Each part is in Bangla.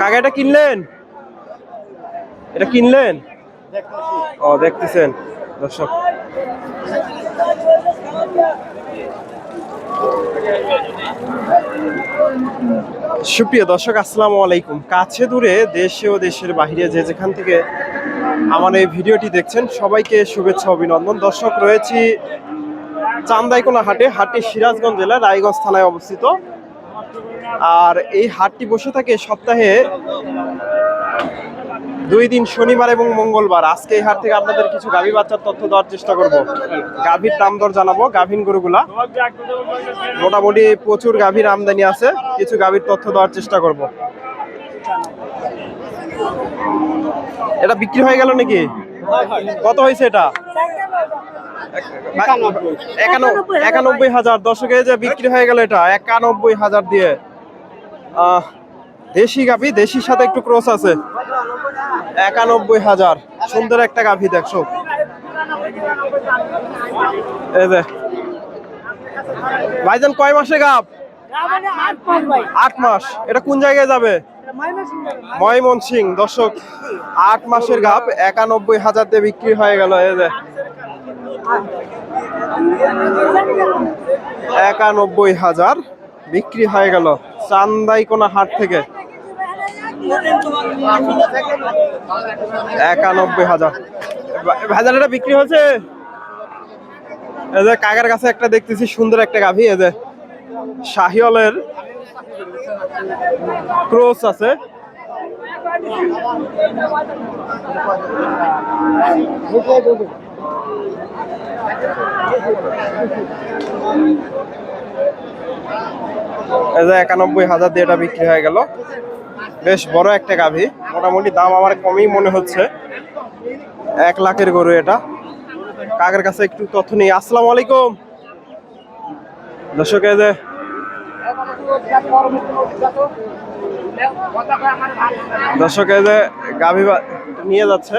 কাকা, এটা কিনলেন? এটা কিনলেন? ও, দেখতেছেন। দর্শক। সুপ্রিয় দর্শক, আসসালামু আলাইকুম। কাছে দূরে দেশে ও দেশের বাইরে যে যেখান থেকে আমার এই ভিডিওটি দেখছেন, সবাইকে শুভেচ্ছা, অভিনন্দন। দর্শক, রয়েছি চান্দাইকোনা হাটে, হাটটি সিরাজগঞ্জ জেলা রায়গঞ্জ থানায় অবস্থিত। আর এই হাটটি বসে থাকে সপ্তাহে দুই দিন, শনিবার এবং মঙ্গলবার। আজকে এই হাট থেকে আপনাদের কিছু গাভী বাচ্চার তথ্য দেওয়ার চেষ্টা করব। গাভীর দাম দর জানাব, গাভীন গরুগুলা। মোটামুটি প্রচুর গাভীর আমদানি আছে, কিছু গাভীর তথ্য দেওয়ার চেষ্টা করব। এটা বিক্রি হয়ে গেল নাকি? কত হয়েছে এটা? একানব্বই হাজার। দশকে যে বিক্রি হয়ে গেল এটা, একানব্বই হাজার দিয়ে। দেশি গাভী, দেশির সাথে একটু ক্রস আছে। একানব্বই হাজার। সুন্দর একটা গাভী, দেখছ? এই যে। ভাইজান, কয় মাসে গাভ আট মাস। এটা কোন জায়গায় যাবে? ময়মনসিং। দর্শক, আট মাসের গাভ একানব্বই হাজার দিয়ে বিক্রি হয়ে গেল, এই যে। একানব্বই হাজার বিক্রি হয়ে গেল চান্দাইকোনা হাট থেকে। একানব্বই হাজার। হাজার এটা বিক্রি হয়েছে? এই যে কাকার কাছে একটা দেখতেছি, সুন্দর একটা গাভী। যে শাহিওলের ক্রোস আছে। একানব্বই হাজার দিয়ে এটা বিক্রি হয়ে গেল। বেশ বড় একটা গাভী। মোটামুটি দাম আমার কমই মনে হচ্ছে। এক লাখের গরু এটা। কাকের কাছে একটু তথ্য নেই। আসসালামু আলাইকুম। দর্শক যে দর্শক যে গাভী নিয়ে যাচ্ছে।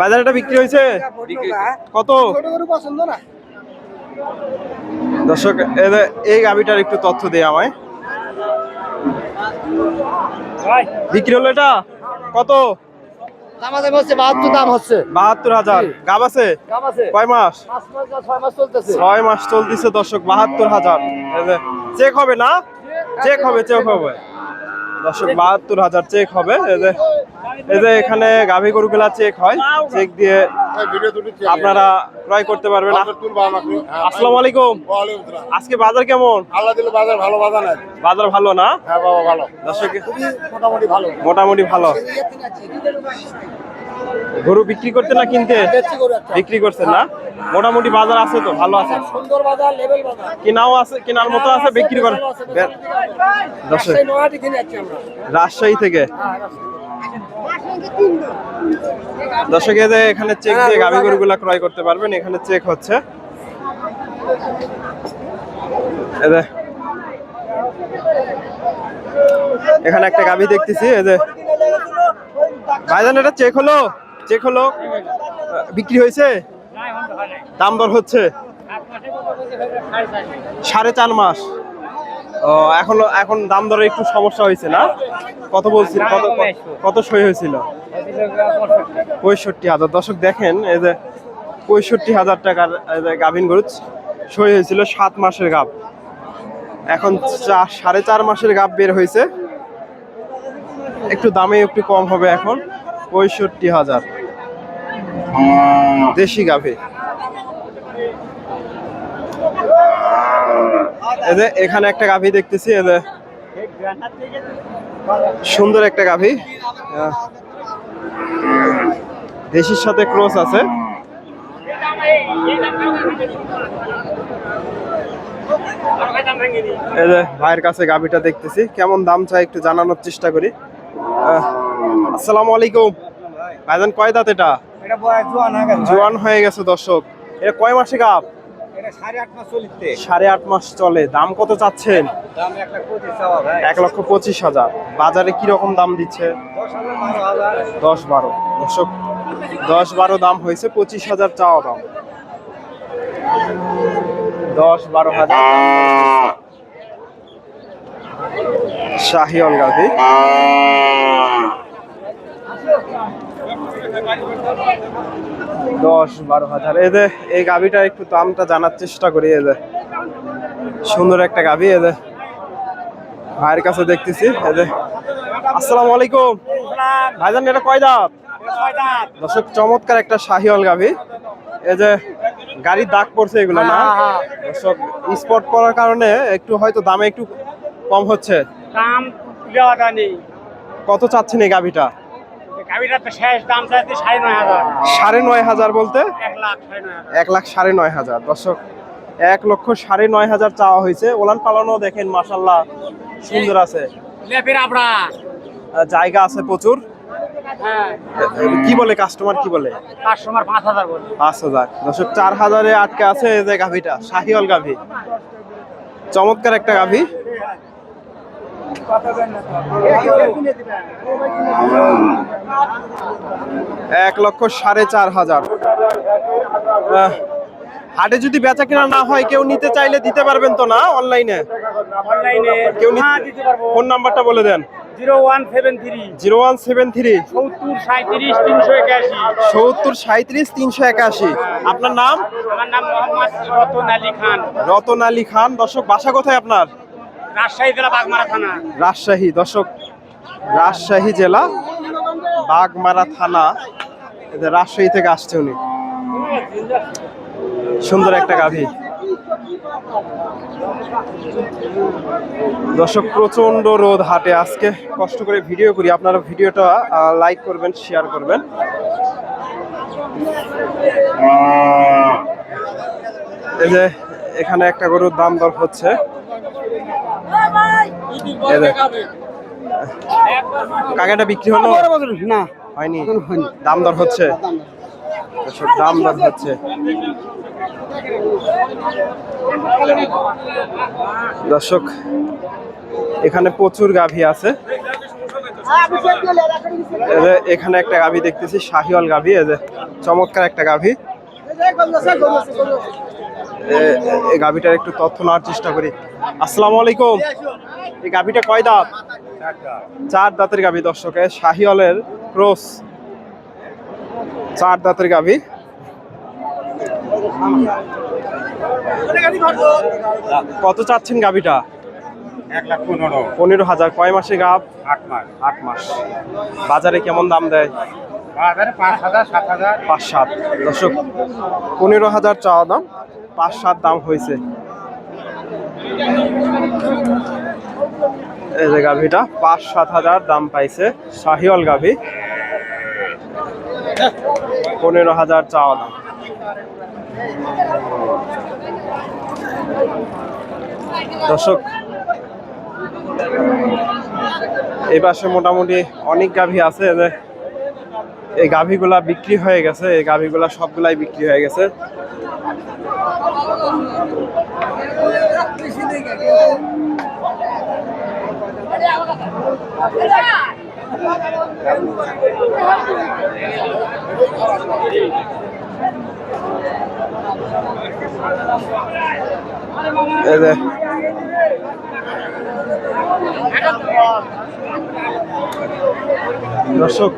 বাজারে এটা বিক্রি হয়েছে? কত? দর্শক এই যে এই গাভীটার একটু তথ্য দিয়ে আমায়। বিক্রি হলো এটা? কত? হচ্ছে বাহাত্তর দাম হচ্ছে। বাহাত্তর হাজার। গাব আছে? কয় মাস? ছয় মাস চলতেছে। দর্শক বাহাত্তর হাজার। চেক হবে না? চেক হবে চেক হবে। দর্শক বাহাত্তর হাজার চেক হবে। এই যে এখানে গাভী গরুগুলা চেক হয় চেক দিয়ে আপনারা ক্রয় করতে পারবেন। আসসালামু আলাইকুম। আজকে বাজার কেমন? আল্লাহ দিলে বাজার ভালো বাজার নাই। বাজার ভালো না? হ্যাঁ বাবা ভালো। দর্শক মোটামুটি ভালো। মোটামুটি ভালো। গরু বিক্রি করতে না কিনতে? বিক্রি করছেন না? মোটামুটি বাজার আছে তো ভালো আছে? সুন্দর বাজার লেভেল বাজার। কেনাও আছে কেনার মতো আছে বিক্রি করে রাজশাহী থেকে? দর্শক এখানে চেক দিয়ে গাভী গরুগুলা ক্রয় করতে পারবেন, এখানে চেক হচ্ছে। এখানে একটা গাভী দেখতেছি, এই যে ভাইজান, এটা চেক হলো? চেক হলো? বিক্রি হয়েছে? দাম দর হচ্ছে? সাড়ে চার মাস। এখন এখন দাম দরে একটু সমস্যা হয়েছে না? কত বলছিল কত কত সই হয়েছিল? পঁয়ষট্টি হাজার। দর্শক দেখেন এই যে পঁয়ষট্টি হাজার টাকার গাভিন গরু সই হয়েছিল সাত মাসের গাব। এখন চা- সাড়ে চার মাসের গাব বের হয়েছে। একটু দামে একটু কম হবে এখন। পঁয়ষট্টি হাজার। দেশি গাভী। এই যে এখানে একটা গাভী দেখতেছি এই যে সুন্দর একটা গাভী। দেশির সাথে ক্রস আছে। এই যে ভাইয়ের কাছে গাভীটা দেখতেছি কেমন দাম চাই একটু জানানোর চেষ্টা করি। আসসালামু আলাইকুম। ভাইজান কয় দাঁত এটা? জোয়ান হয়ে গেছে। দর্শক। এটা কয় মাসে গাভ সাড়ে আট মাস চলে। দাম কত চাচ্ছেন? এক লক্ষ পঁচিশ হাজার। বাজারে কি রকম দাম দিচ্ছে? দশ বারো দশ বারো। দাম হয়েছে পঁচিশ হাজার চাওয়া দাম। দশ বারো হাজার শাহিওল গাভি দশ বারো হাজার। এদের এই গাভিটার একটু দামটা জানার চেষ্টা করি এদের সুন্দর একটা গাভি এদের ভাইয়ের কাছে দেখতেছি এদের আসসালামু আলাইকুম। ভাইজান এটা কয় দাঁত? দর্শক চমৎকার একটা শাহিওয়াল গাভি। এই যে গাড়ির দাগ পড়ছে এগুলো না? দর্শক স্পট করার কারণে একটু হয়তো দামে একটু কম হচ্ছে। দাম কত চাচ্ছেন এই গাভিটা? গাড়িটা তো শেষ দাম চাইতে সাড়ে নয় হাজার। সাড়ে নয় হাজার বলতে? এক লাখ সাড়ে নয় হাজার। এক দর্শক লক্ষ সাড়ে নয় হাজার চাওয়া হয়েছে। ওলান পালানো দেখেন মাসাল্লাহ সুন্দর আছে। জায়গা আছে প্রচুর। হ্যাঁ। কি বলে কাস্টমার কি বলে? কাস্টমার পাঁচ হাজার পাঁচ হাজার। দর্শক চার হাজারে আটকে আছে এই যে গাভিটা শাহিওয়াল গাভি। চমৎকার একটা গাভি। এক লক্ষ সাড়ে চার হাজার। হাটে যদি বেচা কেনা না হয় কেউ নিতে চাইলে দিতে পারবেন তো না অনলাইনে? অনলাইনে কেউ হ্যাঁ ফোন নাম্বারটা বলে দেন। আপনার নাম? আমার নাম মোহাম্মদ রতন আলী খান। রতন আলী খান। দর্শক বাসা কোথায় আপনার? রাজশাহী জেলা বাগমারা থানা। রাজশাহী, দর্শক, রাজশাহী জেলা বাগমারা থানা। রাজশাহী থেকে আসছে উনি। সুন্দর একটা গাভী। দর্শক প্রচণ্ড রোদ হাটে আজকে। কষ্ট করে ভিডিও করি। আপনারা ভিডিওটা লাইক করবেন শেয়ার করবেন। এখানে একটা গরুর দাম দর হচ্ছে। কাকাটা বিক্রি হলো? না। হয়নি? দাম দর হচ্ছে? দর্শক, দাম দর হচ্ছে। দর্শক এখানে প্রচুর গাভী আছে। এখানে একটা গাভী দেখতেছি শাহিওয়াল গাভী এই যে চমৎকার একটা গাভী। এই গাভীটার একটু তথ্য নেওয়ার চেষ্টা করি। আসসালামু আলাইকুম। এই গাভীটা কয় দাঁত? চার দাঁতের গাভী দর্শকে শাহিওয়ালের ক্রস। চার দাঁতের গাভী। কত চাচ্ছেন গাভীটা? পনেরো হাজার। কয় মাসে গাভ? আট মাস। আট মাস। বাজারে কেমন দাম দেয়? বাজারে পাঁচ হাজার সাত হাজার। পাঁচ সাত। দর্শক পনেরো হাজার চাওয়া দাম। পাঁচ সাত দাম হয়েছে। এই যে গাভীটা পাঁচ সাত হাজার দাম পাইছে শাহিওয়াল গাভী। পনেরো হাজার চাওয়া দাম। দর্শক, এই পাশে মোটামুটি অনেক গাভী আছে যে, এই গাভীগুলা বিক্রি হয়ে গেছে, এই গাভীগুলা সবগুলাই বিক্রি হয়ে গেছে এই যে দর্শক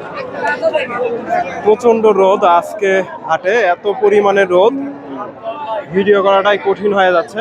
প্রচণ্ড রোদ আজকে হাটে এত পরিমাণে রোদ। ভিডিও করাটাই কঠিন হয়ে যাচ্ছে।